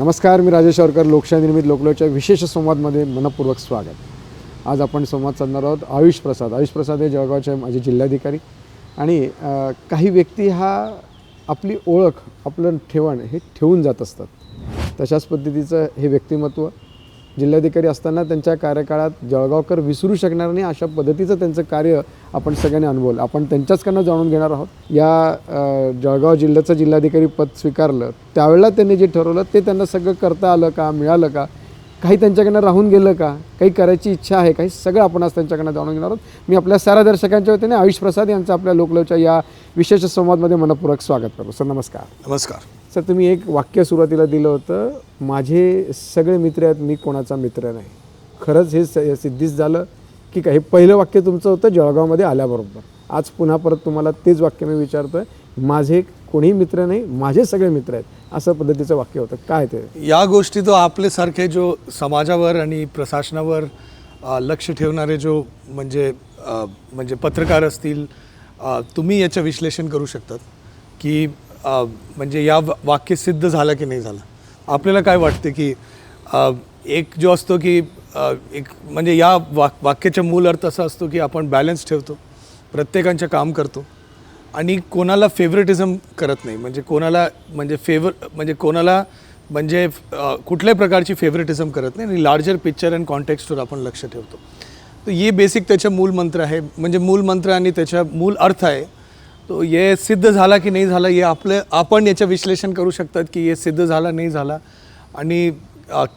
नमस्कार मी राजेश सावरकर लोकशाही निर्मित लोकलोच्या विशेष संवादमध्ये मनपूर्वक स्वागत. आज आपण संवाद साधणार आहोत आयुष प्रसाद. आयुष प्रसाद हे जळगावचे माझे जिल्हाधिकारी आणि काही व्यक्ती हा आपली ओळख आपलं ठेवण हे ठेवून जात असतात. तशाच पद्धतीचं हे व्यक्तिमत्व जिल्हाधिकारी असताना त्यांच्या कार्यकाळात जळगावकर विसरू शकणार नाही अशा पद्धतीचं त्यांचं कार्य आपण सगळ्यांनी अनुभवलं. आपण त्यांच्याचकडनं जाणून घेणार आहोत. या जळगाव जिल्ह्याचं जिल्हाधिकारी पद स्वीकारलं त्यावेळेला त्यांनी जे ठरवलं ते त्यांना सगळं करता आलं का मिळालं का? काही त्यांच्याकडनं राहून गेलं का? काही करायची इच्छा आहे काही सगळं आपण आज त्यांच्याकडनं जाणून घेणार आहोत. मी आपल्या साऱ्या दर्शकांच्या वतीने आयुष प्रसाद यांचं आपल्या लोकलवच्या या विशेष संवादमध्ये मनपूर्वक स्वागत करतो. सर नमस्कार. नमस्कार. सर तुम्ही एक वाक्य सुरुवातीला दिलं होतं माझे सगळे मित्र आहेत मी कोणाचा मित्र नाही. खरंच हे स- सिद्धीच झालं की काही पहिलं वाक्य तुमचं होतं जळगावमध्ये आल्याबरोबर. आज पुन्हा परत तुम्हाला तेच वाक्य मी विचारतोय माझे कोणीही मित्र नाही माझे सगळे मित्र आहेत असं पद्धतीचं वाक्य होतं. काय ते? या गोष्टी तो आपल्यासारखे जो समाजावर आणि प्रशासनावर लक्ष ठेवणारे जो म्हणजे म्हणजे पत्रकार असतील तुम्ही याचं विश्लेषण करू शकतात की म्हणजे या वा- वाक्य सिद्ध झालं की नाही झालं? आपल्याला काय वाटते की एक जो असतो की एक म्हणजे या वाक वाक्याचा मूल अर्थ असा असतो की आपण बॅलन्स ठेवतो प्रत्येकांचं काम करतो आणि कोणाला फेवरेटिझम करत नाही. म्हणजे कोणाला म्हणजे फेवर म्हणजे कोणाला म्हणजे कुठल्याही प्रकारची फेवरेटिझम करत नाही आणि लार्जर पिक्चर अँड कॉन्टेक्स्टवर आपण लक्ष ठेवतो. तर हे बेसिक त्याचं मूल मंत्र आहे. म्हणजे मूल मंत्र आणि त्याचा मूल अर्थ आहे. तो हे सिद्ध झाला की नाही झाला हे आपलं आपण याचं विश्लेषण करू शकतात की हे सिद्ध झाला नाही झाला. आणि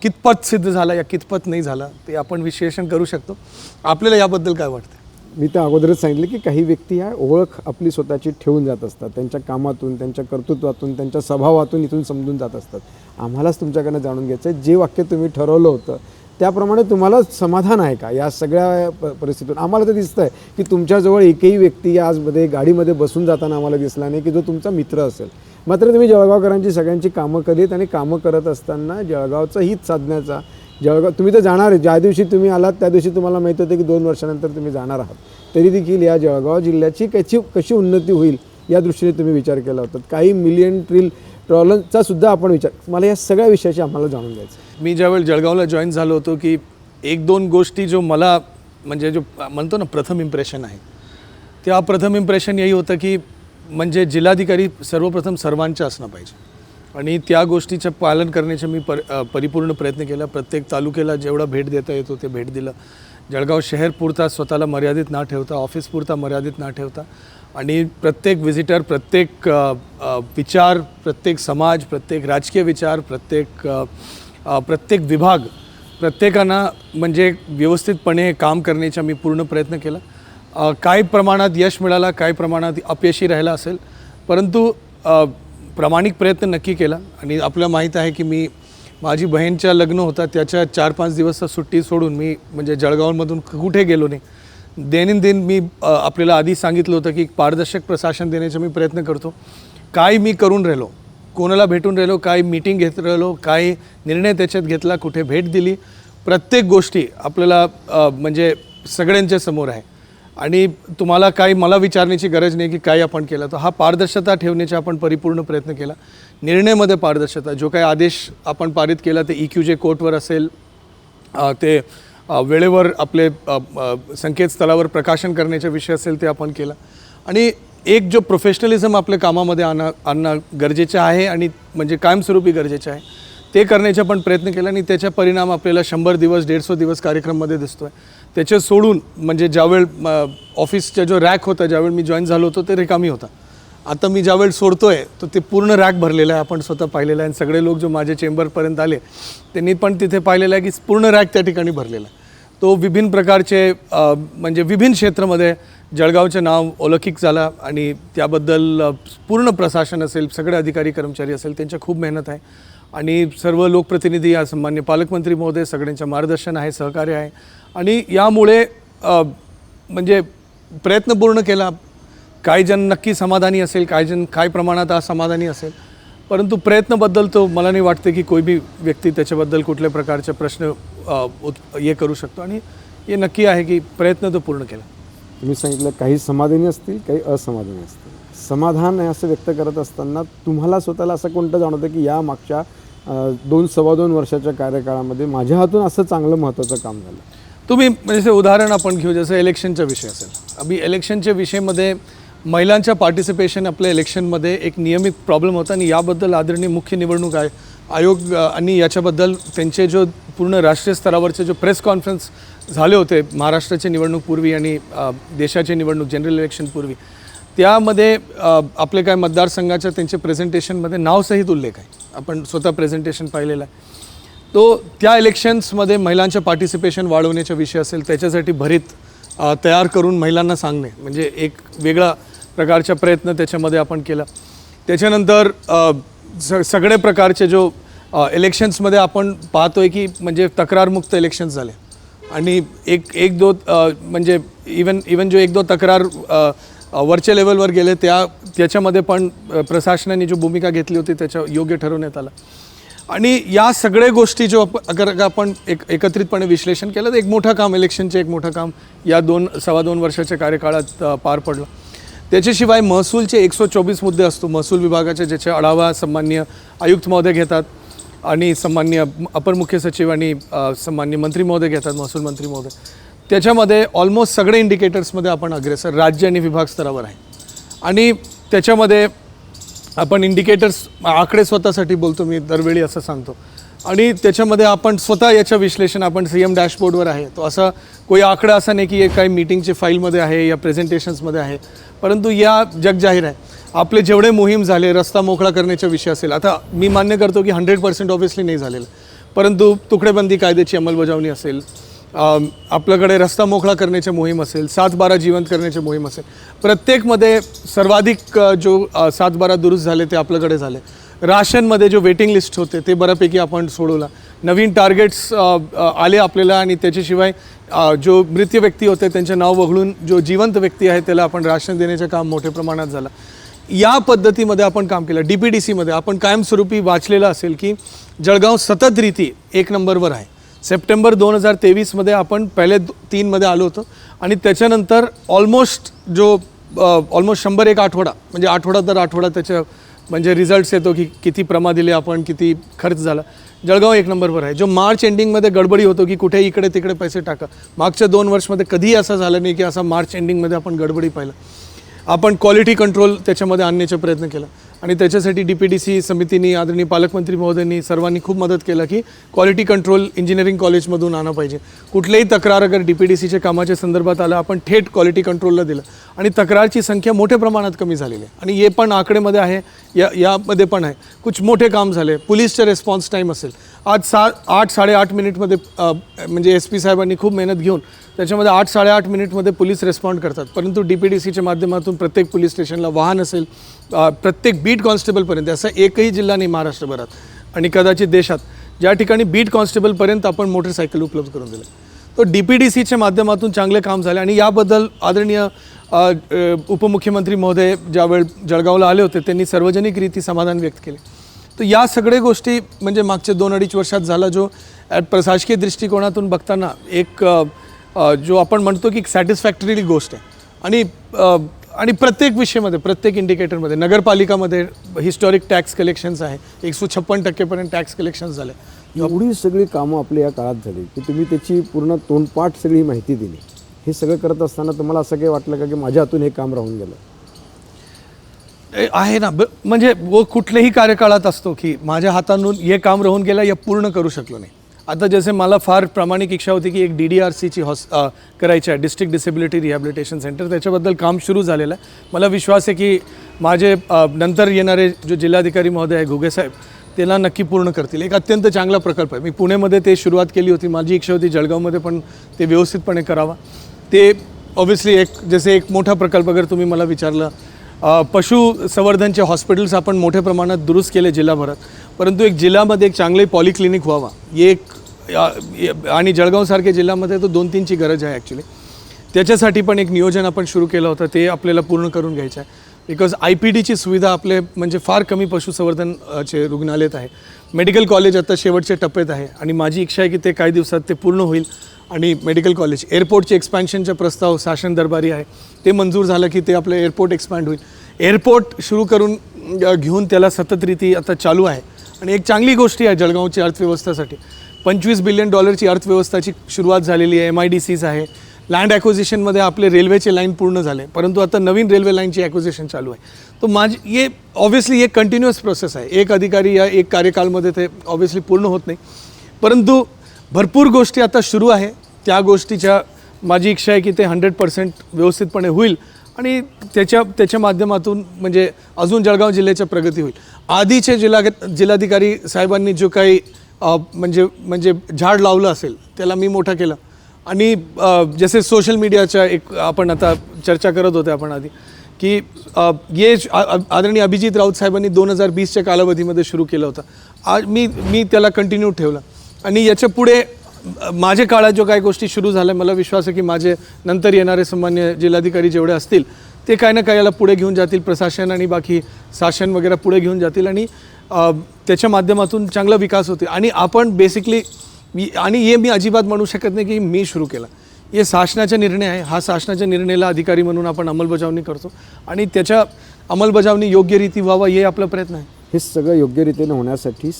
कितपत सिद्ध झाला या कितपत नाही झाला ते आपण विश्लेषण करू शकतो. आपल्याला याबद्दल काय वाटतं मी त्या अगोदरच सांगितलं की काही व्यक्ती ह्या ओळख आपली स्वतःची ठेवून जात असतात. त्यांच्या कामातून त्यांच्या कर्तृत्वातून त्यांच्या स्वभावातून इथून समजून जात असतात. आम्हालाच तुमच्याकडनं जाणून घ्यायचं आहे जे वाक्य तुम्ही ठरवलं होतं त्याप्रमाणे तुम्हाला समाधान आहे का? या सगळ्या प परिस्थितीतून आम्हाला तर दिसतं आहे की तुमच्याजवळ एकही व्यक्ती आजमध्ये गाडीमध्ये बसून जाताना आम्हाला दिसला नाही की जो तुमचा मित्र असेल. मात्र तुम्ही जळगावकरांची सगळ्यांची कामं करीत आणि कामं करत असताना जळगावचं हित साधण्याचा जळगाव तुम्ही तर जाणार आहे. ज्या दिवशी तुम्ही आलात त्या दिवशी तुम्हाला माहीत होतं की दोन वर्षानंतर तुम्ही जाणार आहात. तरी देखील या जळगाव जिल्ह्याची कशी कशी उन्नती होईल या दृष्टीने तुम्ही विचार केला होता. काही मिलियन ट्रिल ट्रॉलनचा सुद्धा आपण विचार मला या सगळ्या विषयाची आम्हाला जाणून घ्यायचं मी ज्यावेळी जळगावला जॉईन झालो होतो की एक दोन गोष्टी जो मला म्हणजे जो म्हणतो ना प्रथम इम्प्रेशन आहे त्या प्रथम इम्प्रेशन यही होतं की म्हणजे जिल्हाधिकारी सर्वप्रथम सर्वांच्या असणं पाहिजे. आणि त्या गोष्टीचं पालन करण्याचे मी पर परिपूर्ण प्रयत्न केला. प्रत्येक तालुक्याला जेवढा भेट देता येतो ते भेट दिलं. जळगाव शहर पुरता स्वतःला मर्यादित ना ठेवता ऑफिस पुरता मर्यादित ना ठेवता आणि प्रत्येक विजिटर प्रत्येक विचार प्रत्येक समाज प्रत्येक राजकीय विचार प्रत्येक प्रत्येक विभाग प्रत्येकानं म्हणजे व्यवस्थितपणे काम करण्याचा मी पूर्ण प्रयत्न केला. काय प्रमाणात यश मिळाला काय प्रमाणात अपयशी राहिला असेल. परंतु प्रामाणिक प्रयत्न नक्की केला आणि आपल्याला माहीत आहे की मी माझी बहीणच्या लग्न होता त्याच्या चार पाच दिवस सुट्टी सोडून मी म्हणजे जळगावमधून कुठे गेलो नाही. दैनंदिन मी आपल्याला आधी सांगितलं होतं की पारदर्शक प्रशासन देण्याचा मी प्रयत्न करतो. काय मी करून राहिलो. कोणाला भेटून राहिलो काय मीटिंग घेत राहिलो काय निर्णय त्याच्यात घेतला कुठे भेट दिली. प्रत्येक गोष्टी आपल्याला म्हणजे सगळ्यांच्या समोर आहे. आणि तुम्हाला काही मला विचारण्याची गरज नाही की काय आपण केलं. तर हा पारदर्शकता ठेवण्याचा आपण परिपूर्ण प्रयत्न केला. निर्णयमध्ये पारदर्शकता जो काही आदेश आपण पारित केला ते ई क्यू जे कोर्टवर असेल ते वेळेवर आपले संकेतस्थळावर प्रकाशन करण्याचा विषय असेल ते आपण केला. आणि एक जो प्रोफेशनलिझम आपल्या कामामध्ये आणणं आणणं गरजेचं आहे आणि म्हणजे कायमस्वरूपी गरजेचं आहे ते करण्याचा पण प्रयत्न केला आणि त्याचा परिणाम आपल्याला शंभर दिवस दीडशे दिवस कार्यक्रममध्ये दिसतो आहे त्याचे सोडून म्हणजे ज्यावेळ ऑफिसचा जो रॅक होता ज्यावेळ मी जॉईन झालो होतो ते रिकामी होता. आता मी ज्यावेळी सोडतोय तर ते पूर्ण रॅक भरलेलं आहे आपण स्वतः पाहिलेलं आहे. आणि सगळे लोक जो माझ्या चेंबरपर्यंत आले त्यांनी पण तिथे पाहिलेलं आहे की पूर्ण रॅक त्या ठिकाणी भरलेला आहे. तो विभिन्न प्रकारचे म्हणजे विभिन्न क्षेत्रामध्ये जळगावचं नाव औलौकिक झाला आणि त्याबद्दल पूर्ण प्रशासन असेल सगळे अधिकारी कर्मचारी असेल त्यांच्या खूप मेहनत आहे. आणि सर्व लोकप्रतिनिधी या सन्मान्य पालकमंत्री महोदय सगळ्यांचं मार्गदर्शन आहे सहकार्य आहे. आणि यामुळे म्हणजे प्रयत्न पूर्ण केला. काही जण नक्की समाधानी असेल काही जण काय प्रमाणात असमाधानी असेल. परंतु प्रयत्नबद्दल तो मला नाही वाटते की कोई बी व्यक्ती त्याच्याबद्दल कुठल्या प्रकारचे प्रश्न अ, हे करू शकतो. आणि हे नक्की आहे की प्रयत्न तो पूर्ण केला. तुम्ही सांगितलं काही समाधानी असतील काही असमाधानी असतील. समाधान आहे असं व्यक्त करत असताना तुम्हाला स्वतःला असं कोणतं जाणवतं की या मागच्या दोन सव्वा दोन वर्षाच्या कार्यकाळामध्ये माझ्या हातून असं चांगलं महत्त्वाचं काम झालं? तुम्ही म्हणजे जसे उदाहरण आपण घेऊ जसं इलेक्शनचा विषय असेल. अभि इलेक्शनच्या विषयमध्ये महिलांच्या पार्टिसिपेशन आपल्या इलेक्शनमध्ये एक नियमित प्रॉब्लेम होता आणि याबद्दल आदरणीय मुख्य निवडणूक आहे आयोग आणि याच्याबद्दल त्यांचे जो पूर्ण राष्ट्रीय स्तरावरचे जो प्रेस कॉन्फरन्स झाले होते महाराष्ट्राची निवडणूक पूर्वी आणि देशाची निवडणूक जनरल इलेक्शन पूर्वी त्यामध्ये आपले काय मतदारसंघाच्या त्यांचे प्रेझेंटेशनमध्ये नावसहित उल्लेख आहे. आपण स्वतः प्रेझेंटेशन पाहिलेलं आहे. तो त्या इलेक्शन्समध्ये महिलांच्या पार्टिसिपेशन वाढवण्याचा विषय असेल त्याच्यासाठी भरीत तयार करून महिलांना सांगणे म्हणजे एक वेगळा प्रकारचा प्रयत्न त्याच्यामध्ये आपण केला. त्याच्यानंतर स सगळे प्रकारचे जो इलेक्शन्समध्ये आपण पाहतोय की म्हणजे तक्रारमुक्त इलेक्शन्स झाले. आणि एक एक दो म्हणजे इवन इवन जो एक दो तक्रार वरच्या लेवलवर गेले त्या त्याच्यामध्ये पण प्रशासनाने जो भूमिका घेतली होती त्याच्या योग्य ठरवण्यात आला. आणि या सगळ्या गोष्टी जो अगर आपण एक एकत्रितपणे विश्लेषण केलं तर एक मोठं काम इलेक्शनचे एक मोठं काम या दोन सव्वा दोन वर्षाच्या कार्यकाळात पार पडलं. त्याच्याशिवाय महसूलचे एकशे चोवीस मुद्दे असतो. महसूल विभागाचे ज्याचे आढावा सन्मान्य आयुक्त महोदय घेतात आणि सन्मान्य अपर मुख्य सचिव आणि सन्मान्य मंत्री महोदय घेतात महसूल मंत्री महोदय. त्याच्यामध्ये ऑलमोस्ट सगळे इंडिकेटर्समध्ये आपण अग्रेसर राज्य आणि विभाग स्तरावर आहे. आणि त्याच्यामध्ये आपण इंडिकेटर्स आकडे स्वतःसाठी बोलतो मी दरवेळी असं सांगतो. आणि त्याच्यामध्ये आपण स्वतः याचं विश्लेषण आपण सी एम डॅशबोर्डवर आहे. तो असा कोई आकडा असा नाही की हे काही मीटिंगचे फाईलमध्ये आहे या प्रेझेंटेशन्समध्ये आहे. परंतु या जगजाहीर आहे. आपले जेवढे मोहीम झाले रस्ता मोकळा करण्याच्या विषय असेल आता मी मान्य करतो की हंड्रेड पर्सेंट ऑब्व्हियसली नाही झालेलं. परंतु तुकडेबंदी कायद्याची अंमलबजावणी असेल आपल्याकडे रस्ता मोकळा करण्याची मोहीम असेल सात बारा जिवंत करण्याची मोहीम असेल प्रत्येकमध्ये सर्वाधिक जो सातबारा सात बारा दुरुस्त झाले ते आपल्याकडे झाले. राशनमध्ये जो वेटिंग लिस्ट होते ते बऱ्यापैकी आपण सोडवला. नवीन टार्गेट्स आले आपल्याला आणि त्याच्याशिवाय जो मृत व्यक्ती होते त्यांचे नाव वगळून जो जिवंत व्यक्ती आहे त्याला आपण राशन देण्याचं काम मोठ्या प्रमाणात झालं. या पद्धतीमध्ये आपण काम केलं. डी पी डी सीमध्ये आपण कायमस्वरूपी वाचलेलं असेल की जळगाव सतत रीती एक नंबरवर आहे. सप्टेंबर दोन हजार तेवीसमध्ये आपण पहिले तीनमध्ये आलो होतो. आणि त्याच्यानंतर ऑलमोस्ट जो ऑलमोस्ट शंभर एक आठवडा म्हणजे आठवडा दर आठवडा त्याच्या म्हणजे रिझल्ट्स येतो की किती प्रमा दिले आपण किती खर्च झाला. जळगाव एक नंबरवर आहे. जो मार्च एंडिंगमध्ये गडबडी होतो की कुठे इकडे तिकडे पैसे टाका. मागच्या दोन वर्षमध्ये कधीही असं झालं नाही की असा मार्च एंडिंगमध्ये आपण गडबडी पाहिलं. आपण क्वालिटी कंट्रोल त्याच्यामध्ये आणण्याचा प्रयत्न केला. आणि त्याच्यासाठी डी पी डी सी समितीने आदरणीय पालकमंत्री महोदयांनी सर्वांनी खूप मदत केलं की क्वालिटी कंट्रोल इंजिनिअरिंग कॉलेजमधून आणा पाहिजे. कुठलेही तक्रार अगर डी पी डी सीच्या कामाच्या संदर्भात आलं आपण थेट क्वालिटी कंट्रोलला दिलं. आणि तक्रारची संख्या मोठ्या प्रमाणात कमी झालेली आहे. आणि हे पण आकडेमध्ये आहे या यामध्ये पण आहे. कुछ मोठे काम झाले. पोलीसचे रेस्पॉन्स टाईम असेल. आज सा आठ साडेआठ मिनिटमध्ये म्हणजे एस पी साहेबांनी खूप मेहनत घेऊन त्याच्यामध्ये आठ साडेआठ मिनिटमध्ये पोलीस रेस्पॉन्ड करतात. परंतु डी पी डी सीच्या माध्यमातून प्रत्येक पोलीस स्टेशनला वाहन असेल प्रत्येक बी बीट कॉन्स्टेबलपर्यंत असा एकही जिल्हा नाही महाराष्ट्रभरात. आणि कदाचित देशात ज्या ठिकाणी बीट कॉन्स्टेबलपर्यंत आपण मोटरसायकल उपलब्ध करून दिलं. तर डी पी डी सीच्या माध्यमातून चांगले काम झाले आणि याबद्दल आदरणीय उपमुख्यमंत्री महोदय ज्यावेळ जळगावला आले होते त्यांनी सार्वजनिकरीती समाधान व्यक्त केले. तर या सगळ्या गोष्टी म्हणजे मागच्या दोन अडीच वर्षात झाला जो ॲट प्रशासकीय दृष्टिकोनातून बघताना एक जो आपण म्हणतो की सॅटिस्फॅक्टरी गोष्ट आहे. आणि आणि प्रत्येक विषयामध्ये प्रत्येक इंडिकेटरमध्ये नगरपालिकामध्ये हिस्टॉरिक टॅक्स कलेक्शन्स आहे. एकशे छप्पन टक्केपर्यंत टॅक्स कलेक्शन्स झाले. एवढी सगळी कामं आपल्या या काळात झाली की तुम्ही त्याची पूर्ण तोंडपाठ सगळी माहिती दिली. हे सगळं करत असताना तुम्हाला असं काही वाटलं का की माझ्या हातून हे काम राहून गेलं? आहे ना. ब- म्हणजे वो कुठल्याही कार्यकाळात असतो की माझ्या हातातून हे काम राहून गेलं या पूर्ण करू शकलो नाही. आता जसे मला फार प्रामाणिक इच्छा होती की एक डी डी आर सीची हॉस करायची आहे डिस्ट्रिक्ट डिसेबिलिटी रिहॅबिलिटेशन सेंटर त्याच्याबद्दल काम सुरू झालेलं आहे. मला विश्वास आहे की माझे नंतर येणारे जो जिल्हाधिकारी महोदय आहे घुगेसाहेब त्याला नक्की पूर्ण करतील. एक अत्यंत चांगला प्रकल्प आहे. मी पुणेमध्ये ते सुरुवात केली होती. माझी इच्छा होती जळगावमध्ये पण ते व्यवस्थितपणे करावा. ते ऑब्व्हियसली एक जसे एक मोठा प्रकल्प अगर तुम्ही मला विचारलं पशुसंवर्धनचे हॉस्पिटल्स आपण मोठ्या प्रमाणात दुरुस्त केले जिल्हाभरात. परंतु एक जिल्ह्यामध्ये एक चांगले पॉलिक्लिनिक व्हावा. एक आणि जळगावसारख्या जिल्ह्यामध्ये तो दोन तीनची गरज आहे ॲक्च्युली त्याच्यासाठी पण एक नियोजन आपण सुरू केलं होतं ते आपल्याला पूर्ण करून घ्यायचं आहे. बिकॉज आय पी डीची सुविधा आपले म्हणजे फार कमी पशुसंवर्धनचे रुग्णालयात आहे. मेडिकल कॉलेज आता शेवटच्या टप्प्यात आहे. आणि माझी इच्छा आहे की ते काही दिवसात ते पूर्ण होईल. आणि मेडिकल कॉलेज. एअरपोर्टचे एक्सपॅन्शनचा प्रस्ताव शासन दरबारी आहे. ते मंजूर झालं की ते आपलं एअरपोर्ट एक्सपॅन्ड होईल. एअरपोर्ट सुरू करून घेऊन त्याला सतत रीती आता चालू आहे. आणि एक चांगली गोष्टी आहे जळगावची अर्थव्यवस्थेसाठी. पंचवीस बिलियन डॉलरची अर्थव्यवस्थाची सुरुवात झालेली आहे. एम आय डी सीज आहे. लँड ॲक्विजिशनमध्ये आपले रेल्वेचे लाईन पूर्ण झाले. परंतु आता नवीन रेल्वे लाईनची ॲक्विजिशन चालू आहे. तो माझी ये ऑब्व्हियसली हे कंटिन्युअस प्रोसेस आहे. एक अधिकारी या एक कार्यकालमध्ये ते ऑब्व्हियसली पूर्ण होत नाही. परंतु भरपूर गोष्टी आता सुरू आहे. त्या गोष्टीच्या माझी इच्छा आहे की ते हंड्रेड पर्सेंट व्यवस्थितपणे होईल आणि त्याच्या त्याच्या माध्यमातून म्हणजे अजून जळगाव जिल्ह्याच्या प्रगती होईल. आधीचे जिल्हा जिल्हाधिकारी साहेबांनी जो काही म्हणजे म्हणजे झाड लावलं असेल त्याला मी मोठा केलं. आणि जसे सोशल मीडियाच्या एक आपण आता चर्चा करत होते आपण आधी की ये आ- आदरणीय अभिजित राऊत साहेबांनी दोन हजार बीसच्या कालावधीमध्ये सुरू केलं होतं. आज मी मी त्याला कंटिन्यू ठेवला. आणि याच्यापुढे माझे माझ्या काळात जो काही गोष्टी सुरू झाल्या मला विश्वास आहे की माझे नंतर येणारे सामान्य जिल्हाधिकारी जेवढे असतील ते काही ना काही याला पुढे घेऊन जातील प्रशासन आणि बाकी शासन वगैरे पुढे घेऊन जातील आणि त्याच्या माध्यमातून चांगला विकास होतील. आणि आपण बेसिकली मी आणि हे मी अजिबात म्हणू शकत नाही की मी सुरू केला. हे शासनाचा निर्णय आहे. हा शासनाच्या निर्णयाला अधिकारी म्हणून आपण अंमलबजावणी करतो. आणि त्याच्या अंमलबजावणी योग्य रीती व्हावा हे आपला प्रयत्न आहे. हे सगळं योग्य रीतीने होण्यासाठी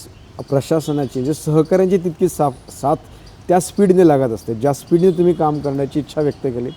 प्रशासनाची जे सहकाऱ्यांची तितकी साफ साथ त्या स्पीडने लागत असते. ज्या स्पीडने तुम्ही काम करण्याची इच्छा व्यक्त केली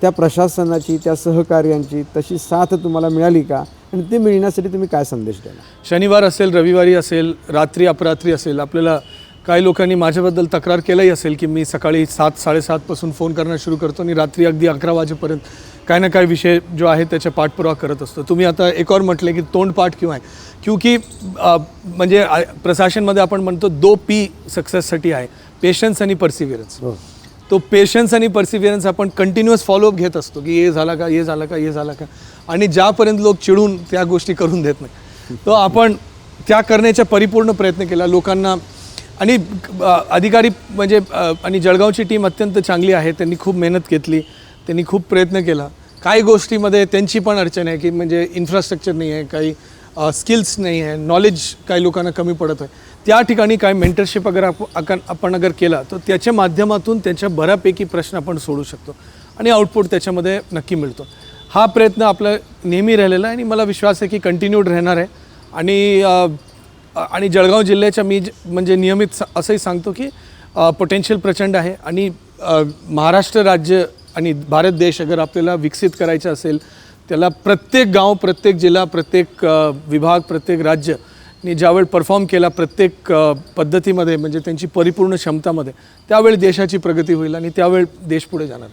त्या प्रशासनाची त्या सहकार्यांची तशी साथ तुम्हाला मिळाली का? आणि ते मिळण्यासाठी तुम्ही काय संदेश द्याल? शनिवार असेल रविवारी असेल रात्री अपरात्री असेल आपल्याला काही लोकांनी माझ्याबद्दल तक्रार केलंही असेल की मी सकाळी सात साडेसातपासून फोन करणं सुरू करतो आणि रात्री अगदी अकरा वाजेपर्यंत काही ना काही विषय जो आहे त्याचा पाठपुरावा करत असतो. तुम्ही आता एक और म्हटले की तोंडपाठ किंवा आहे? क्योंकि म्हणजे प्रशासनमध्ये आपण म्हणतो दो पी सक्सेससाठी आहे. पेशन्स आणि परसिव्हिरन्स हो. तो पेशन्स आणि परसिव्हिरन्स आपण कंटिन्युअस फॉलोअप घेत असतो की हे झाला का हे झालं का हे झालं का? आणि ज्यापर्यंत लोक चिडून त्या गोष्टी करून देत नाही. तो आपण त्या करण्याचा परिपूर्ण प्रयत्न केला. लोकांना आणि अधिकारी म्हणजे आणि जळगावची टीम अत्यंत चांगली आहे. त्यांनी खूप मेहनत घेतली. त्यांनी खूप प्रयत्न केला. काही गोष्टीमध्ये त्यांची पण अडचण आहे की म्हणजे इन्फ्रास्ट्रक्चर नाही आहे काही स्किल्स नाही आहे नॉलेज काही लोकांना कमी पडत आहे. त्या ठिकाणी काय मेंटरशिप अगर आप- आपण आपण अगर केला तर त्याच्या माध्यमातून त्याच्या बऱ्यापैकी प्रश्न आपण सोडू शकतो आणि आउटपुट त्याच्यामध्ये नक्की मिळतो. हा प्रयत्न आपला नेहमी राहिलेला आहे आणि मला विश्वास आहे की कंटिन्यूड राहणार आहे. आणि आणि जळगाव जिल्ह्याच्या मी ज- म्हणजे नियमित स- असंही सांगतो की पोटेन्शियल प्रचंड आहे आणि महाराष्ट्र राज्य आणि भारत देश अगर आपल्याला विकसित करायचं असेल त्याला प्रत्येक गाव प्रत्येक जिल्हा प्रत्येक विभाग प्रत्येक राज्य नी ज्यावेळी परफॉर्म केला प्रत्येक पद्धतीमध्ये म्हणजे त्यांची परिपूर्ण क्षमतामध्ये त्यावेळी देशाची प्रगती होईल आणि त्यावेळी देश पुढे जाणार.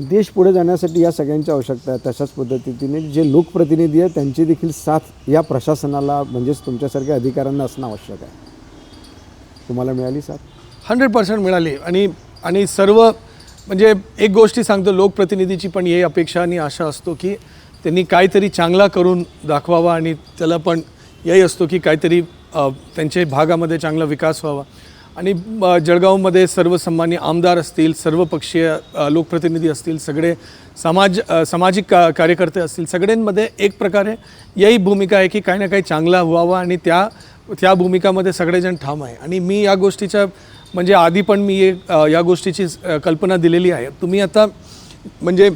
देश पुढे जाण्यासाठी या सगळ्यांची आवश्यकता आहे तशाच पद्धतीने. जे लोकप्रतिनिधी आहे त्यांची देखील साथ या प्रशासनाला म्हणजेच तुमच्यासारख्या अधिकाऱ्यांना असणं आवश्यक आहे. तुम्हाला मिळाली साथ? हंड्रेड पर्सेंट मिळाली. आणि आणि सर्व म्हणजे एक गोष्टी सांगतो लोकप्रतिनिधीची पण ही अपेक्षा आणि आशा असतो की त्यांनी काहीतरी चांगला करून दाखवावा आणि त्याला पण यही असतो की काहीतरी त्यांचे त्यांच्या भागामध्ये चांगला विकास व्हावा. आणि जळगावमध्ये सर्व सन्मान्य आमदार असतील सर्व पक्षीय लोकप्रतिनिधी असतील सगळे समाज सामाजिक का कार्यकर्ते असतील सगळ्यांमध्ये एक प्रकारे यही भूमिका आहे की काही ना काही चांगला व्हावा आणि त्या त्या भूमिकामध्ये सगळेजण ठाम आहे. आणि मी या गोष्टीच्या म्हणजे आधी पण मी एक, या गोष्टीची कल्पना दिलेली आहे. तुम्ही आता म्हणजे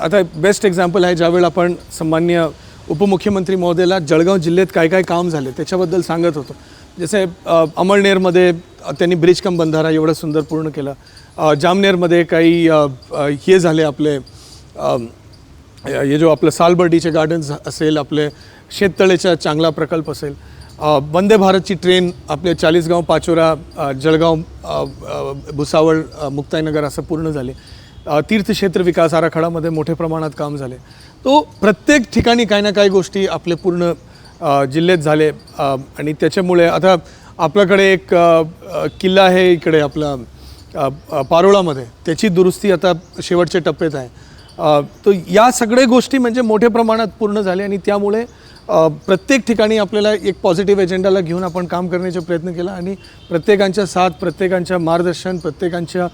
आता बेस्ट एक्झाम्पल आहे ज्यावेळेला आपण सन्मान्य उपमुख्यमंत्री महोदयाला जळगाव जिल्ह्यात काय काय काम झाले त्याच्याबद्दल सांगत होतो. जसे अमळनेरमध्ये त्यांनी ब्रिज कम बंधारा एवढं सुंदर पूर्ण केलं. जामनेरमध्ये काही हे झाले आपले हे जो आपलं सालबर्डीचे गार्डन्स असेल आपले शेततळेचा चांगला प्रकल्प असेल. वंदे भारतची ट्रेन आपले चाळीसगाव पाचोरा जळगाव भुसावळ मुक्ताईनगर असं पूर्ण झाले. तीर्थक्षेत्र विकास आराखडामध्ये मोठ्या प्रमाणात काम झाले. तो प्रत्येक ठिकाणी काही ना काही गोष्टी आपले पूर्ण जिल्ह्यात झाले. आणि त्याच्यामुळे आता आपल्याकडे एक किल्ला आहे इकडे आपला पारोळामध्ये. त्याची दुरुस्ती आता शेवटच्या टप्प्यात आहे. तो या सगळ्या गोष्टी म्हणजे मोठ्या प्रमाणात पूर्ण झाल्या आणि त्यामुळे प्रत्येक ठिकाणी आपल्याला एक पॉझिटिव्ह एजेंडाला घेऊन आपण काम करण्याचा प्रयत्न केला आणि प्रत्येकांच्या साथ प्रत्येकांच्या मार्गदर्शन प्रत्येकांच्या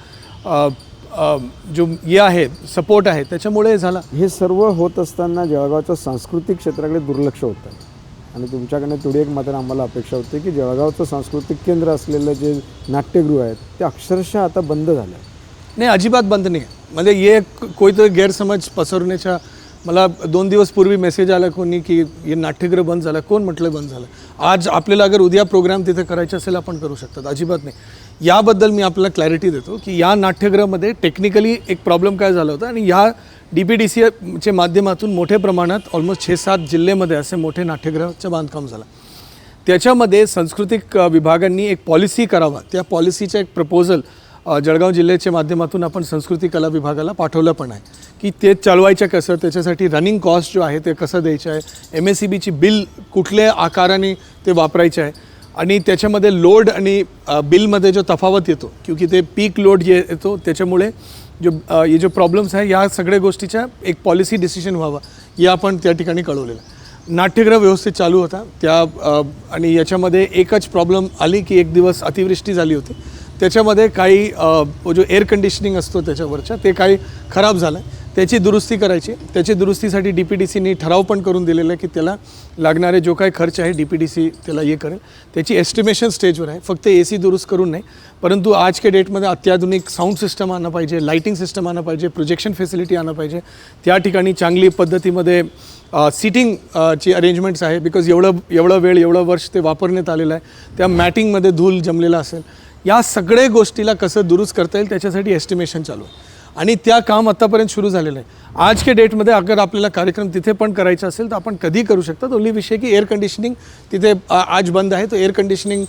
जो हे आहे सपोर्ट आहे त्याच्यामुळे हे झाला. हे सर्व होत असताना जळगावच्या सांस्कृतिक क्षेत्राकडे दुर्लक्ष होतं आणि तुमच्याकडनं तेवढी एक मात्र आम्हाला अपेक्षा होती की जळगावचं सांस्कृतिक केंद्र असलेलं जे नाट्यगृह आहेत ते अक्षरशः आता बंद झालं नाही अजिबात बंद नाही आहे. म्हणजे हे क- कोणीतरी गैरसमज पसरवण्याचा मला दोन दिवस पूर्वी मेसेज आला कोणी की हे नाट्यगृह बंद झालं कोण म्हटलं बंद झालं? आज आपल्याला अगर उद्या प्रोग्राम तिथे करायचे असेल आपण करू शकतात. अजिबात नाही. याबद्दल मी आपल्याला क्लॅरिटी देतो की या नाट्यगृहामध्ये टेक्निकली एक प्रॉब्लेम काय झाला होता आणि या डी पी डी सीचे माध्यमातून मोठ्या प्रमाणात ऑलमोस्ट छे सात जिल्ह्यामध्ये असे मोठे नाट्यगृहाचं बांधकाम झालं. त्याच्यामध्ये सांस्कृतिक विभागांनी एक पॉलिसी करावा. त्या पॉलिसीचं एक प्रपोजल जळगाव जिल्ह्याच्या माध्यमातून आपण संस्कृती कला विभागाला पाठवलं पण आहे. की ते चालवायचं कसं? त्याच्यासाठी रनिंग कॉस्ट जो आहे ते कसं द्यायचं आहे? एम एस सी बीची बिल कुठल्या आकाराने ते वापरायचे आहे? आणि त्याच्यामध्ये लोड आणि बिलमध्ये जो तफावत येतो क्योंकि ते पीक लोड जे येतो त्याच्यामुळे जो हे जो प्रॉब्लेम्स आहे या सगळ्या गोष्टीच्या एक पॉलिसी डिसिजन व्हावं हे आपण त्या ठिकाणी कळवलेलं आहे. नाट्यगृह व्यवस्थित चालू होता. त्या आणि याच्यामध्ये एकच प्रॉब्लेम आली की एक दिवस अतिवृष्टी झाली होती. त्याच्यामध्ये काही जो एअर कंडिशनिंग असतो त्याच्यावरच्या ते काही खराब झालं. त्याची दुरुस्ती करायची. त्याची दुरुस्तीसाठी डी पी डी सीनी ठराव पण करून दिलेला आहे की त्याला लागणारे जो काही खर्च आहे डी पी डी सी त्याला हे करेल. त्याची एस्टिमेशन स्टेजवर आहे. फक्त ए सी दुरुस्त करून नाही. परंतु आज के डेटमध्ये अत्याधुनिक साऊंड सिस्टम आणलं पाहिजे लाईटिंग सिस्टम आणलं पाहिजे प्रोजेक्शन फॅसिलिटी आणलं पाहिजे. त्या ठिकाणी चांगली पद्धतीमध्ये सिटिंग ची अरेंजमेंट्स आहे. बिकॉज एवढं एवढं वेळ एवढं वर्ष ते वापरण्यात आलेलं आहे. त्या मॅटिंगमध्ये धूल जमलेला असेल. या सगळ्या गोष्टीला कसं दुरुस्त करता येईल त्याच्यासाठी एस्टिमेशन चालू आहे. आणि त्या काम आत्तापर्यंत सुरू झालेलं आहे. आज के डेटमध्ये अगर आपल्याला कार्यक्रम तिथे पण करायचा असेल तर आपण कधी करू शकतात ओन्ली विषय की एअर कंडिशनिंग तिथे आज बंद आहे. तो एअर कंडिशनिंग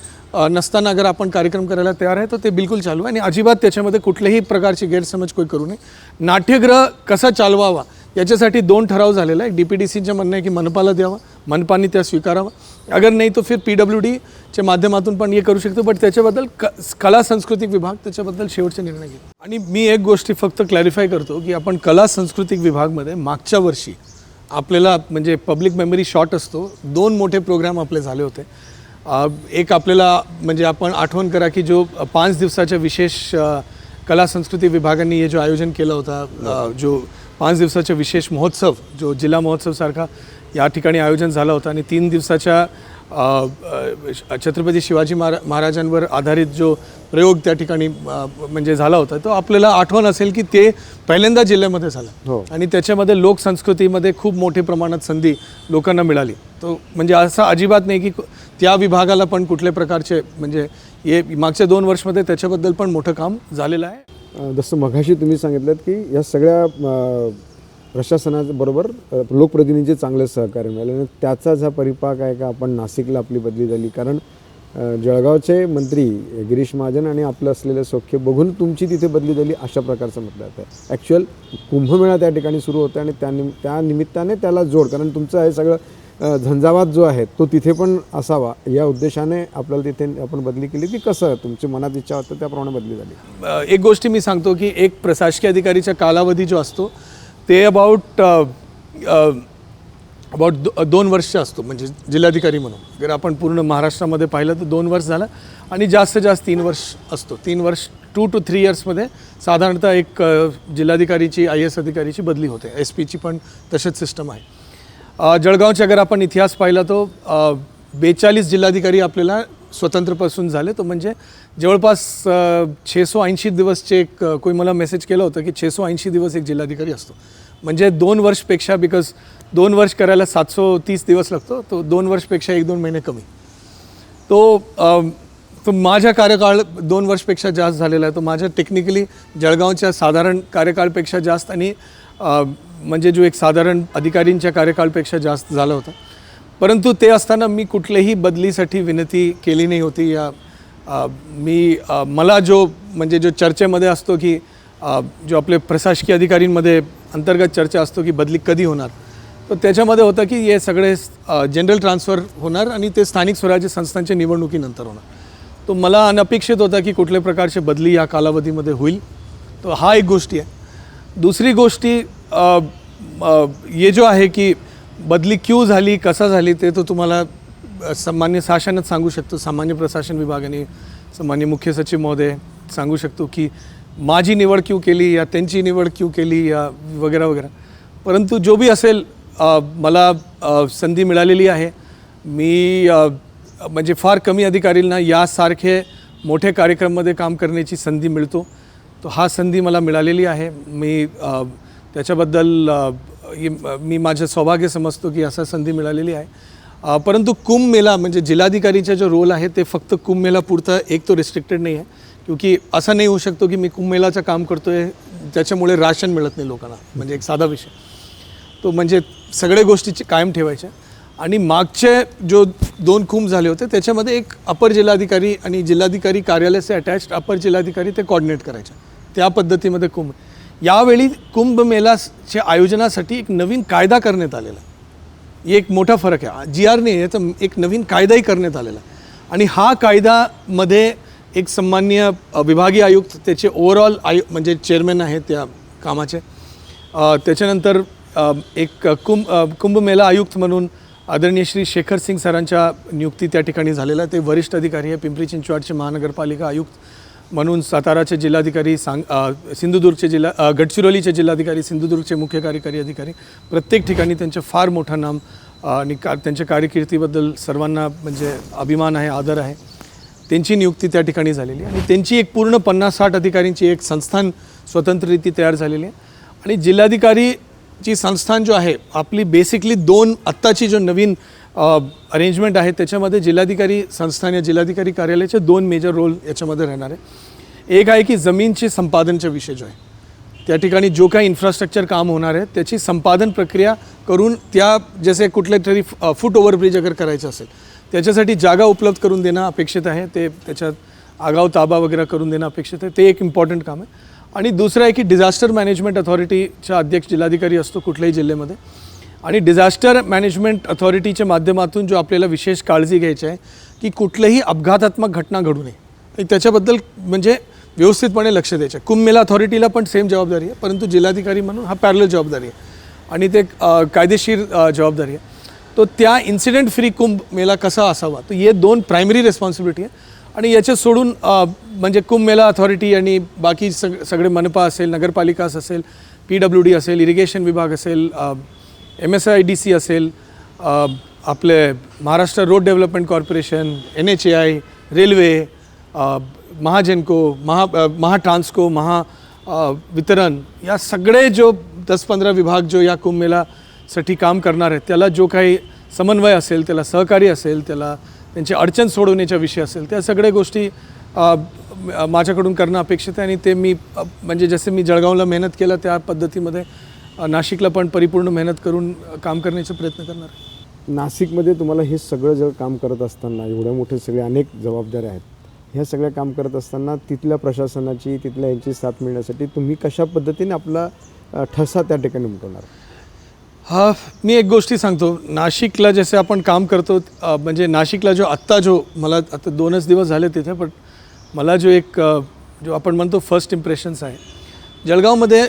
नसताना अगर आपण कार्यक्रम करायला तयार आहे तर ते बिलकुल चालू आहे. आणि अजिबात त्याच्यामध्ये कुठल्याही प्रकारची गैरसमज कोई करू नये. नाट्यगृह कसा चालवावा याच्यासाठी दोन ठराव झालेला आहे. डी पी डी सीचं म्हणणं आहे की मनपाला द्यावा मनपाने त्या स्वीकारावा. अगर नाही तो फिर पी डब्ल्यू डी च्या माध्यमातून पण हे करू शकतो बट त्याच्याबद्दल क कला सांस्कृतिक विभाग त्याच्याबद्दल शेवटचे निर्णय घेतो आणि मी एक गोष्टी फक्त क्लॅरिफाय करतो की आपण कला सांस्कृतिक विभागमध्ये मागच्या वर्षी आपल्याला म्हणजे पब्लिक मेमरी शॉर्ट असतो दोन मोठे प्रोग्राम आपले झाले होते. एक आपल्याला म्हणजे आपण आठवण करा की जो पाच दिवसाच्या विशेष कला संस्कृती विभागाने हे जो आयोजन केलं होता जो पाच दिवसाचा विशेष महोत्सव जो जिल्हा महोत्सवसारखा या ठिकाणी आयोजन झाला होता आणि तीन दिवसाच्या छत्रपती शिवाजी महारा महाराजांवर आधारित जो प्रयोग त्या ठिकाणी म्हणजे झाला होता तो आपल्याला आठवण असेल की ते पहिल्यांदा जिल्ह्यामध्ये झालं. हो. आणि त्याच्यामध्ये लोकसंस्कृतीमध्ये खूप मोठ्या प्रमाणात संधी लोकांना मिळाली. तो म्हणजे असं अजिबात नाही की त्या विभागाला पण कुठल्या प्रकारचे म्हणजे हे मागच्या दोन वर्षमध्ये त्याच्याबद्दल पण मोठं काम झालेलं आहे. जसं मघाशी तुम्ही सांगितलं की या सगळ्या प्रशासनाबरोबर अ, लोकप्रतिनिधींचे चांगले सहकार्य मिळाले आणि त्याचाच हा परिपाक आहे का आपण नाशिकला आपली बदली झाली. कारण जळगावचे मंत्री गिरीश महाजन आणि आपलं असलेलं सौख्य बघून तुमची तिथे बदली झाली अशा प्रकारचं म्हटलं जातं. ॲक्च्युअल कुंभमेळा त्या ठिकाणी सुरू होतो आणि त्या निम त्या निमित्ताने त्याला जोड. कारण तुमचं हे सगळं झंझावात जो आहे तो तिथे पण असावा. या उद्देशाने आपल्याला तिथे आपण बदली केली. ती कसं तुमची मनात इच्छा होतं त्याप्रमाणे बदली झाली? एक गोष्टी मी सांगतो की एक प्रशासकीय अधिकारीचा कालावधी जो असतो ते अबाउट अबाउट uh, uh, दो दोन वर्ष असतो म्हणजे जिल्हाधिकारी म्हणून. जर आपण पूर्ण महाराष्ट्रामध्ये पाहिलं तर दोन वर्ष झालं आणि जास्तीत जास्त तीन वर्ष असतो. तीन वर्ष टू टू थ्री इयर्समध्ये साधारणतः एक uh, जिल्हाधिकारीची आय एस अधिकारीची बदली होते. एस पीची पण तसेच सिस्टम आहे. जळगावचे अगर आपण इतिहास पाहिला तो बेचाळीस जिल्हाधिकारी आपल्याला स्वतंत्रपासून झाले. तो म्हणजे जवळपास छे सो ऐंशी दिवसचे एक कोणी मला मेसेज केलं होतं की छे सो ऐंशी दिवस एक जिल्हाधिकारी असतो. म्हणजे दोन वर्षपेक्षा बिकॉज दोन वर्ष करायला सातशे तीस दिवस लागतो तो दोन वर्षपेक्षा एक दोन महिने कमी. तो तो माझ्या कार्यकाळ दोन वर्षपेक्षा जास्त झालेला आहे. तो माझ्या टेक्निकली जळगावच्या साधारण कार्यकाळपेक्षा जास्त आणि म्हणजे जो एक साधारण अधिकारींच्या कार्यकाळपेक्षा जास्त झाला होता. परंतु ते असताना मी कुठल्याही बदलीसाठी विनंती केली नाही होती. या मी मला जो म्हणजे जो चर्चेमध्ये असतो की जो आपले प्रशासकीय अधिकारींमध्ये अंतर्गत चर्चा असतो की बदली कधी होणार तर त्याच्यामध्ये होतं की हे सगळे जनरल ट्रान्सफर होणार आणि ते स्थानिक स्वराज्य संस्थांच्या निवडणुकीनंतर होणार. तो मला अनपेक्षित होता की कुठल्या प्रकारची बदली या कालावधीमध्ये होईल. तर हा एक गोष्टी आहे. दुसरी गोष्टी अ, हे जो आहे की बदली क्यू झाली कसा झाली ते तो तुम्हाला सामान्य शासनच सांगू शकतो. सामान्य प्रशासन विभागाने सामान्य मुख्य सचिव महोदय सांगू शकतो की माझी निवड क्यू केली या त्यांची निवड क्यू केली या वगैरे वगैरे. परंतु जो बी असेल मला संधी मिळालेली आहे. मी म्हणजे फार कमी अधिकारींना यासारखे मोठे कार्यक्रममध्ये काम करण्याची संधी मिळतो. तो हा संधी मला मिळालेली आहे. मी त्याच्याबद्दल ही मी माझं सौभाग्य समजतो की असा संधी मिळालेली आहे. परंतु कुंभ मेला म्हणजे जिल्हाधिकारीचा जो रोल आहे ते फक्त कुंभ मेला पुरतं एक तो रिस्ट्रिक्टेड नाही आहे. क्योंकि असं नाही होऊ शकतो की मी कुंभ मेलाचं काम आहे त्याच्यामुळे राशन मिळत नाही लोकांना. म्हणजे एक साधा विषय. तो म्हणजे सगळ्या गोष्टीची कायम ठेवायच्या. आणि मागचे जो दोन कुंभ झाले होते त्याच्यामध्ये एक अपर जिल्हाधिकारी आणि जिल्हाधिकारी कार्यालयाचे अटॅच्ड अपर जिल्हाधिकारी ते कॉर्डिनेट करायचे. त्या पद्धतीमध्ये कुंभ. यावेळी कुंभमेलाच्या आयोजनासाठी एक नवीन कायदा करण्यात आलेला आहे. एक मोठा फरक आहे. जी आर याचा आहे तर एक नवीन कायदाही करण्यात आलेला आहे. आणि हा कायदामध्ये एक सन्मान्य विभागीय आयुक्त त्याचे ओव्हरऑल आयु म्हणजे चेअरमॅन आहेत त्या कामाचे. त्याच्यानंतर एक कुंभ कुंभमेला आयुक्त म्हणून आदरणीय श्री शेखर सिंग सरांच्या नियुक्ती त्या ठिकाणी झालेला आहे ते वरिष्ठ अधिकारी आहे. पिंपरी चिंचवडचे महानगरपालिका आयुक्त म्हणून साताराचे जिल्हाधिकारी सांग सिंधुदुर्गचे जिल्हा गडचिरोलीचे जिल्हाधिकारी सिंधुदुर्गचे मुख्य कार्यकारी अधिकारी प्रत्येक ठिकाणी त्यांचे फार मोठं नाम आणि का त्यांच्या कारकिर्दीबद्दल सर्वांना म्हणजे अभिमान आहे आदर आहे. त्यांची नियुक्ती त्या ठिकाणी झालेली आहे. आणि त्यांची एक पूर्ण पन्नास साठ अधिकाऱ्यांची एक संस्थान स्वतंत्ररीती तयार झालेली आहे. आणि जिल्हाधिकारीची संस्थान जो आहे आपली बेसिकली दोन आत्ताची जो नवीन अरेंजमेंट आहे. त्याच्यामध्ये जिल्हाधिकारी संस्थान या जिल्हाधिकारी कार्यालयाचे दोन मेजर रोल याच्यामध्ये राहणार आहे. एक आहे की जमीनचे संपादनचा विषय जो आहे. त्या ठिकाणी जो काही इन्फ्रास्ट्रक्चर काम होणार आहे त्याची संपादन प्रक्रिया करून त्या जसे कुठल्या तरी फुट ओव्हरब्रिज अगर करायचं असेल त्याच्यासाठी जागा उपलब्ध करून देणं अपेक्षित आहे. ते त्याच्यात आगाव ताबा वगैरे करून देणं अपेक्षित आहे. ते एक इम्पॉर्टंट काम आहे. आणि दुसरं आहे की डिझास्टर मॅनेजमेंट अथॉरिटीचा अध्यक्ष जिल्हाधिकारी असतो कुठल्याही जिल्ह्यामध्ये. आणि डिझास्टर मॅनेजमेंट अथॉरिटीच्या माध्यमातून जो आपल्याला विशेष काळजी घ्यायची आहे की कुठल्याही अपघातात्मक घटना घडू नये. त्याच्याबद्दल म्हणजे व्यवस्थितपणे लक्ष द्यायचं आहे. कुंभमेला अथॉरिटीला पण सेम जबाबदारी आहे परंतु जिल्हाधिकारी म्हणून हा पॅरल जबाबदारी आहे. आणि ते कायदेशीर जबाबदारी आहे. तो त्या इन्सिडेंट फ्री कुंभ मेला कसा असावा तर हे दोन प्रायमरी रिस्पॉन्सिबिलिटी आहे. आणि याच्यात सोडून म्हणजे कुंभ मेला अथॉरिटी आणि बाकी सग सगळे मनपा असेल नगरपालिकास असेल पी डब्ल्यू डी असेल इरिगेशन विभाग असेल M S I D C असेल आपले Maharashtra road development corporation N H A I railway Mahagenco Maha Mahatransco Mahavitaran या सगळे जो दस पंधरा विभाग जो या कुंभमेलासाठी काम करणार आहेत त्याला जो काही समन्वय असेल त्याला सहकार्य असेल त्याला त्यांची अडचण सोडवण्याच्या विषय असेल त्या सगळ्या गोष्टी माझ्याकडून करणं अपेक्षित आहे आणि ते मी म्हणजे जसे मी जळगावला मेहनत केलं त्या पद्धतीमध्ये नाशिकला पण परिपूर्ण मेहनत करून काम करण्याचा प्रयत्न करणार आहे. नाशिकमध्ये तुम्हाला हे सगळं जर काम करत असताना एवढ्या मोठे सगळे अनेक जबाबदाऱ्या आहेत ह्या सगळ्या काम करत असताना तिथल्या प्रशासनाची तिथल्या यांची साथ मिळण्यासाठी तुम्ही कशा पद्धतीने आपला अ, ठसा त्या ठिकाणी उमटवणार हा मी एक गोष्टी सांगतो नाशिकला जसे आपण काम करतो अ, म्हणजे नाशिकला जो आत्ता जो मला आता दोनच दिवस झाले तिथे पण मला जो एक अ, जो आपण म्हणतो फर्स्ट इम्प्रेशन्स आहे जळगावमध्ये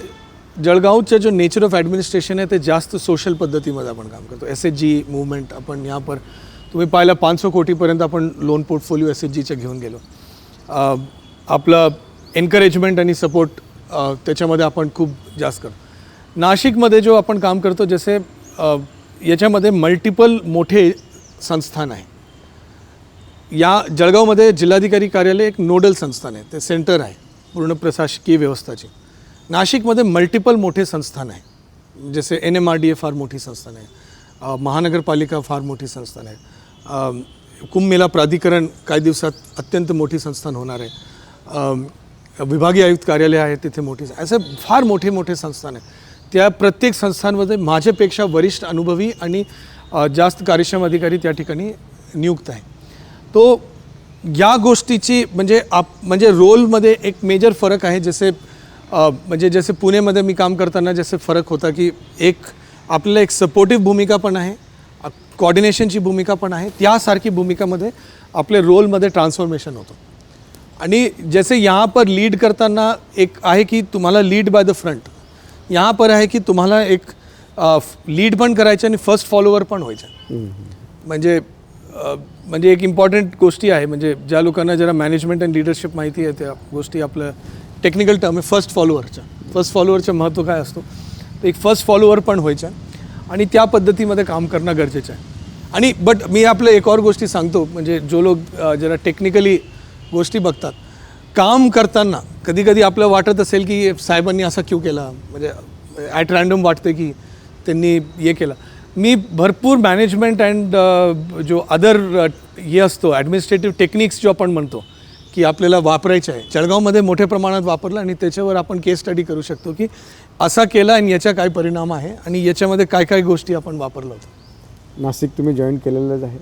जळगावचं जो नेचर ऑफ ॲडमिनिस्ट्रेशन आहे ते जास्त सोशल पद्धतीमध्ये आपण काम करतो. एस एच जी मुवमेंट आपण यापर पर तुम्ही पाहिलं पाचशे कोटीपर्यंत आपण लोन पोर्टफोलिओ एस एच जीच्या घेऊन गेलो. आपलं एन्करेजमेंट आणि सपोर्ट त्याच्यामध्ये आपण खूप जास्त करतो. नाशिकमध्ये जो आपण काम करतो जसे याच्यामध्ये मल्टिपल मोठे संस्थान आहे. या जळगावमध्ये जिल्हाधिकारी कार्यालय एक नोडल संस्थान आहे. ते सेंटर आहे. पूर्ण प्रशासकीय व्यवस्थाची. नाशिकमध्ये मल्टिपल मोठे संस्थान आहे. जसे N M R D A फार मोठी संस्थान आहे. महानगरपालिका फार मोठी संस्थान आहे. कुंभमेला प्राधिकरण काही दिवसात अत्यंत मोठी संस्थान होणार आहे. विभागीय आयुक्त कार्यालय आहे तिथे मोठी असे फार मोठे मोठे संस्थान आहे. त्या प्रत्येक संस्थांमध्ये माझ्यापेक्षा वरिष्ठ अनुभवी आणि जास्त कार्यक्षम अधिकारी त्या ठिकाणी नियुक्त आहे. तो या गोष्टीची म्हणजे आप म्हणजे रोलमध्ये एक मेजर फरक आहे. जसे म्हणजे जसे पुणेमध्ये मी काम करताना जसे फरक होता की एक आपल्याला एक सपोर्टिव्ह भूमिका पण आहे कॉर्डिनेशनची भूमिका पण आहे त्यासारखी भूमिकामध्ये आपल्या रोलमध्ये ट्रान्सफॉर्मेशन होतं. आणि जैसे यहाँ पर लीड करताना एक आहे की तुम्हाला लीड बाय द फ्रंट यहाँ पर आहे की तुम्हाला एक लीड पण करायचं आणि फर्स्ट फॉलोवर पण व्हायचं. म्हणजे म्हणजे एक इम्पॉर्टंट गोष्टी आहे म्हणजे ज्या लोकांना जरा मॅनेजमेंट अँड लिडरशिप माहिती आहे त्या गोष्टी आपलं टेक्निकल टर्म आहे फर्स्ट फॉलोअरचं फर्स्ट फॉलोअरचं महत्त्व काय असतो? तर एक फर्स्ट फॉलोअर पण व्हायचं आहे आणि त्या पद्धतीमध्ये काम करणं गरजेचं आहे. आणि बट मी आपलं एक और गोष्टी सांगतो म्हणजे जो लोक जरा टेक्निकली गोष्टी बघतात. काम करताना कधी कधी आपलं वाटत असेल की साहेबांनी असा क्यू केला? म्हणजे ॲट रँडम वाटतं की त्यांनी हे केलं. मी भरपूर मॅनेजमेंट अँड जो अदर हे असतो ॲडमिनिस्ट्रेटिव्ह टेक्निक्स जो आपण म्हणतो की आपल्याला वापरायचं आहे. जळगावमध्ये मोठ्या प्रमाणात वापरलं आणि त्याच्यावर आपण केस स्टडी करू शकतो की असा केला आणि याचा काय परिणाम आहे आणि याच्यामध्ये काय काय गोष्टी आपण वापरलो होतो नाशिक तुम्ही जॉईन केलेलंच आहे.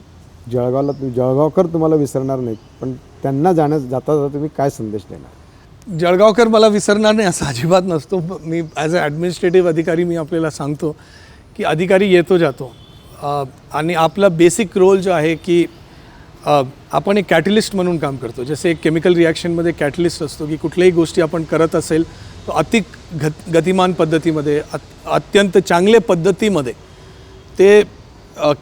जळगावला तुम्ही जळगावकर तुम्हाला विसरणार नाहीत पण त्यांना जाण्यास जाता जाता तुम्ही काय संदेश देणार? जळगावकर मला विसरणार नाही असं अजिबात नसतो. मी ॲज अ ॲडमिनिस्ट्रेटिव्ह अधिकारी मी आपल्याला सांगतो की अधिकारी येतो जातो आणि आपला बेसिक रोल जो आहे की आपण एक कॅटलिस्ट म्हणून काम करतो. जसे एक केमिकल रिॲक्शनमध्ये कॅटलिस्ट असतो की कुठल्याही गोष्टी आपण करत असेल तो अति गत गतिमान पद्धतीमध्ये अत्यंत चांगल्या पद्धतीमध्ये ते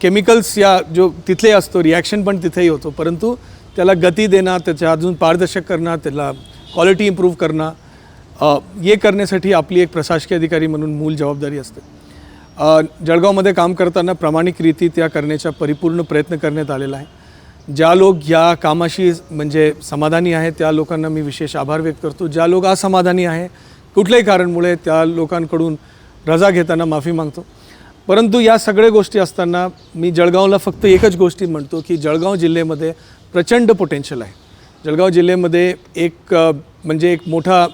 केमिकल्स या जो तिथले असतो रिॲक्शन पण तिथेही होतो. परंतु त्याला गती देणं त्याच्या अजून पारदर्शक करणं त्याला क्वालिटी इम्प्रूव्ह करणं हे करण्यासाठी आपली एक प्रशासकीय अधिकारी म्हणून मूल जबाबदारी असते. जळगावमध्ये काम करताना प्रामाणिक रीती त्या करण्याचा परिपूर्ण प्रयत्न करण्यात आलेला आहे. ज्या लोक या कामाशी म्हणजे समाधानी आहे त्या लोकांना मी विशेष आभार व्यक्त करतो. ज्या लोक असमाधानी आहे कुठल्याही कारणमुळे त्या लोकांकडून रजा घेताना माफी मागतो. परंतु या सगळ्या गोष्टी असताना मी जळगावला फक्त एकच गोष्टी म्हणतो की जळगाव जिल्ह्यामध्ये प्रचंड पोटेन्शियल आहे. जळगाव जिल्ह्यामध्ये एक म्हणजे एक मोठा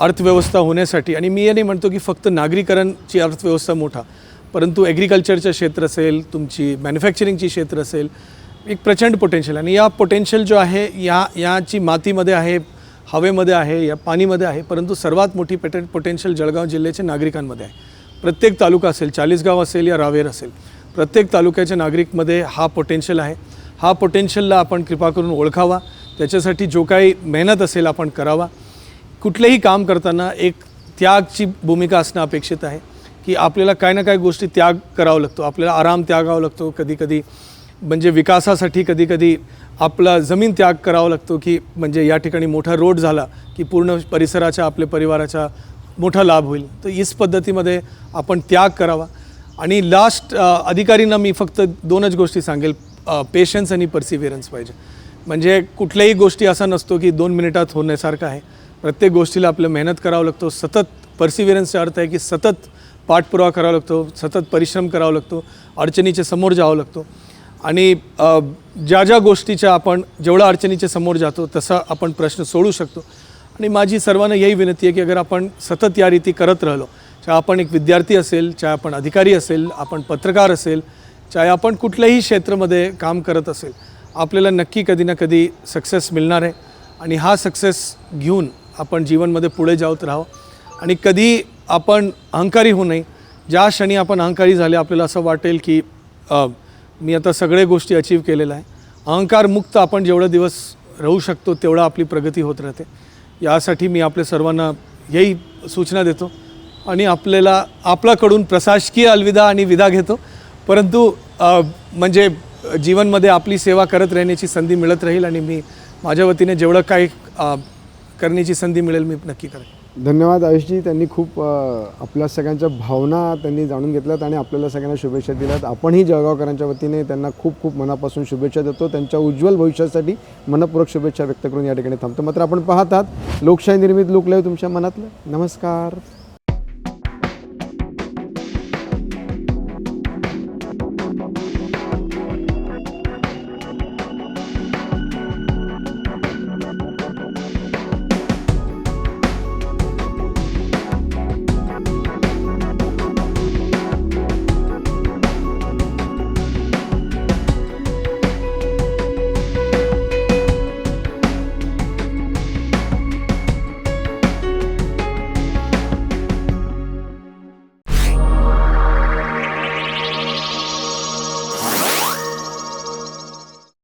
अर्थव्यवस्था होण्यासाठी आणि मी हे नाही म्हणतो की फक्त नागरीकरणची अर्थव्यवस्था मोठा परंतु ॲग्रिकल्चरचं क्षेत्र असेल तुमची मॅन्युफॅक्चरिंगची क्षेत्र असेल एक प्रचंड पोटेन्शियल आणि या पोटेन्शियल जो आहे या याची मातीमध्ये आहे हवेमध्ये आहे या पाणीमध्ये आहे परंतु सर्वात मोठी पेटे पोटेन्शियल जळगाव जिल्ह्याच्या नागरिकांमध्ये आहे. प्रत्येक तालुका असेल चाळीसगाव असेल या रावेर असेल प्रत्येक तालुक्याच्या नागरिकमध्ये हा पोटेन्शियल आहे. हा पोटेन्शियलला आपण कृपा करून ओळखावा. त्याच्यासाठी जो काही मेहनत असेल आपण करावा. कुठलेही काम करताना एक त्यागची भूमिका असणं अपेक्षित आहे की आपल्याला काय ना काय गोष्टी त्याग करावं लागतो. आपल्याला आराम त्यागावा लागतो. कधी कधी म्हणजे विकासासाठी कधी कधी आपला जमीन त्याग करावा लागतो की म्हणजे या ठिकाणी मोठा रोड झाला की पूर्ण परिसराच्या आपल्या परिवाराचा मोठा लाभ होईल. तर इस पद्धतीमध्ये आपण त्याग करावा. आणि लास्ट अधिकारींना मी फक्त दोनच गोष्टी सांगेल. पेशन्स आणि परसिव्हिरन्स पाहिजे. म्हणजे कुठल्याही गोष्टी असा नसतो की दोन मिनिटात होण्यासारखं आहे. प्रत्येक गोष्टीला आपलं मेहनत करावं लागतो. सतत परसिव्हिरन्सचा अर्थ आहे की सतत पाठपुरावा करावा लागतो. सतत परिश्रम करावा लागतो. अडचणीच्या समोर जावं लागतो. आणि ज्या ज्या गोष्टीच्या आपण जेवढ्या अडचणीच्या समोर जातो तसा आपण प्रश्न सोडू शकतो. आणि माझी सर्वांना यही विनंती आहे की अगर आपण सतत या रीती करत राहिलो चाहे आपण एक विद्यार्थी असेल चाहे आपण अधिकारी असेल आपण पत्रकार असेल चाहे आपण कुठल्याही क्षेत्रामध्ये काम करत असेल आपल्याला नक्की कधी ना कधी सक्सेस मिळणार आहे. आणि हा सक्सेस घेऊन आपण जीवनमध्ये पुढे जावत राहावं. आणि कधी आपण अहंकारी होऊ नये. ज्या क्षणी आपण अहंकारी झाले आपल्याला असं वाटेल की मी आता सगळे गोष्टी अचीव केलेल्या आहे. अहंकार मुक्त आपण जेवढे दिवस राहू शकतो तेवढा आपली प्रगती होत राहते. यासाठी मी आपल्या सर्वांना यही सूचना देतो आणि आपल्याला आपल्याकडून प्रशासकीय अलविदा आणि विदा घेतो. परंतु म्हणजे जीवनमध्ये आपली सेवा करत राहण्याची संधी मिळत राहील आणि मी माझ्या वतीने जेवढं काही करण्याची संधी मिळेल मी नक्की करेन. धन्यवाद आयुषजी त्यांनी खूप आपल्या सगळ्यांच्या भावना त्यांनी जाणून घेतल्यात आणि आपल्याला सगळ्यांना शुभेच्छा दिल्यात. आपणही जळगावकरांच्या वतीने त्यांना खूप खूप मनापासून शुभेच्छा देतो. त्यांच्या उज्ज्वल भविष्यासाठी मनपूरक शुभेच्छा व्यक्त करून या ठिकाणी थांबतो. मात्र आपण पाहतात लोकशाही निर्मित लोकलय तुमच्या मनातलं. नमस्कार.